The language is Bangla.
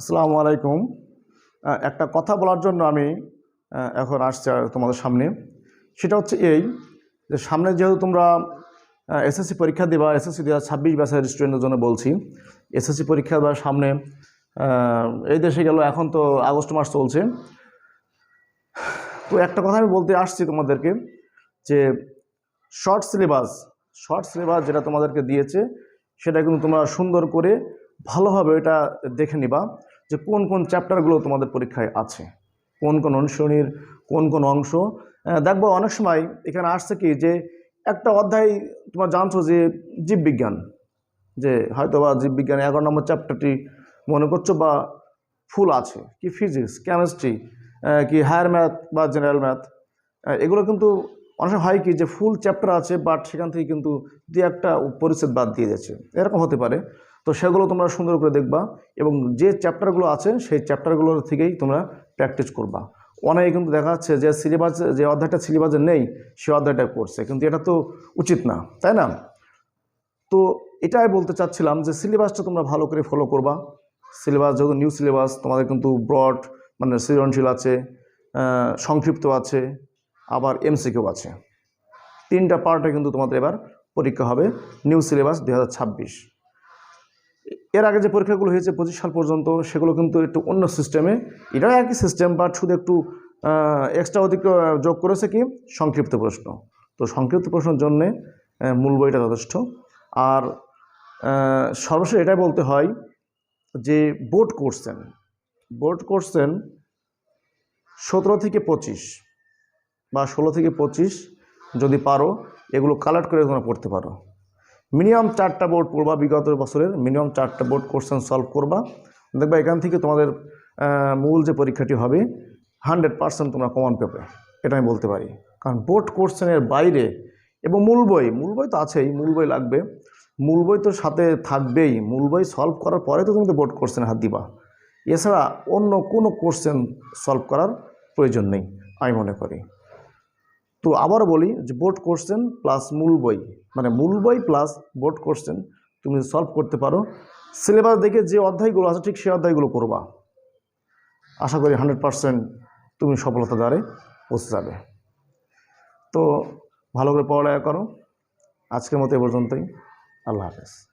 আসসালামু আলাইকুম। একটা কথা বলার জন্য আমি এখন আসছি তোমাদের সামনে। সেটা হচ্ছে এই যে সামনে যেহেতু তোমরা এসএসসি পরীক্ষা দেবা, এসএসসি দু হাজার ছাব্বিশ ব্যাচের স্টুডেন্টদের জন্য বলছি, এসএসসি পরীক্ষা দেওয়ার সামনে এই দেশে গেল, এখন তো আগস্ট মাস চলছে। তো একটা কথা আমি বলতে আসছি তোমাদেরকে, যে শর্ট সিলেবাস শর্ট সিলেবাস যেটা তোমাদেরকে দিয়েছে, সেটা কিন্তু তোমরা সুন্দর করে ভালোভাবে এটা দেখে নিবা। যে কোন কোন চ্যাপ্টারগুলো তোমাদের পরীক্ষায় আছে? কোন কোন অনুশীলনীর কোন কোন অংশ? দেখব অনেক সময় এখানে আসছে কি যে একটা অধ্যায় তোমরা জানছো যে জীববিজ্ঞান, যে হয়তো বা জীববিজ্ঞান এগারো নম্বর চ্যাপ্টারটি মনে করছ বা ফুল আছে, কি ফিজিক্স, কেমিস্ট্রি কি হায়ার ম্যাথ বা জেনারেল ম্যাথ এগুলো কিন্তু অনেক সময় হয় কি যে ফুল চ্যাপ্টার আছে, বাট সেখান থেকে কিন্তু দু একটা পরিচ্ছেদ বাদ দিয়ে যাচ্ছে। এরকম হতে পারে। তো সেগুলো তোমরা সুন্দর করে দেখবা এবং যে চ্যাপ্টারগুলো আছে, সেই চ্যাপ্টারগুলোর থেকেই তোমরা প্র্যাকটিস করবা। অনেকে কিন্তু দেখা যাচ্ছে যে সিলেবাস যে অধ্যায়টা সিলেবাসে নেই, সে অধ্যায়টা করছে, কিন্তু এটা তো উচিত না, তাই না? তো এটাই বলতে চাচ্ছিলাম যে সিলেবাসটা তোমরা ভালো করে ফলো করবা। সিলেবাস যেহেতু নিউ সিলেবাস তোমাদের কিন্তু ব্রড মানে সৃজনশীল আছে সংক্ষিপ্ত আছে, আবার এমসিকিউ আছে। তিনটা পার্টে কিন্তু তোমাদের এবার পরীক্ষা হবে নিউ সিলেবাস দু হাজার ছাব্বিশ। এর আগে যে পরীক্ষাগুলো হয়েছে পঁচিশ সাল পর্যন্ত, সেগুলো কিন্তু একটু অন্য সিস্টেমে এটাও একই সিস্টেম বাট শুধু একটু এক্সট্রা অধিক যোগ করেছে কি? সংক্ষিপ্ত প্রশ্ন। তো সংক্ষিপ্ত প্রশ্নের জন্যে মূল বইটা যথেষ্ট। আর সর্বশেষ এটাই বলতে হয় যে বোর্ড কোর্সেন বোর্ড কোর্সেন সতেরো থেকে পঁচিশ বা ষোলো থেকে পঁচিশ যদি পারো, এগুলো কালেক্ট করে তোমরা পড়তে পারো। মিনিমাম চারটা বোর্ড পড়বা বিগত বছরের, মিনিমাম চারটা বোর্ড কোশ্চেন সলভ করবা। দেখবা এখান থেকে তোমাদের মূল যে পরীক্ষাটি হবে, হান্ড্রেড পার্সেন্ট তোমরা কমন পেবে। এটা আমি বলতে পারি। কারণ বোর্ড কোশ্চেনের বাইরে, এবং মূল বই মূল বই তো আছেই, মূল বই লাগবে। মূল বই তো সাথে থাকবেই। মূল বই সলভ করার পরে তো তুমি তো বোর্ড কোশ্চেন হাত দিবা। এছাড়া অন্য কোনো কোশ্চেন সলভ করার প্রয়োজন নেই, আমি মনে করি। তো আবার বলি যে বোর্ড কোশ্চেন প্লাস মূল বই মানে মূল বই প্লাস বোর্ড কোশ্চেন তুমি সলভ করতে পারো। সিলেবাস দেখে যে অধ্যায়গুলো আছে ঠিক সেই অধ্যায়গুলো করবা। আশা করি হান্ড্রেড পারসেন্ট তুমি সফলতা দ্বারে পৌঁছে যাবে। তো ভালো করে পড়ালেখা করো। আজকের মতো এ পর্যন্তই। আল্লাহ হাফেজ।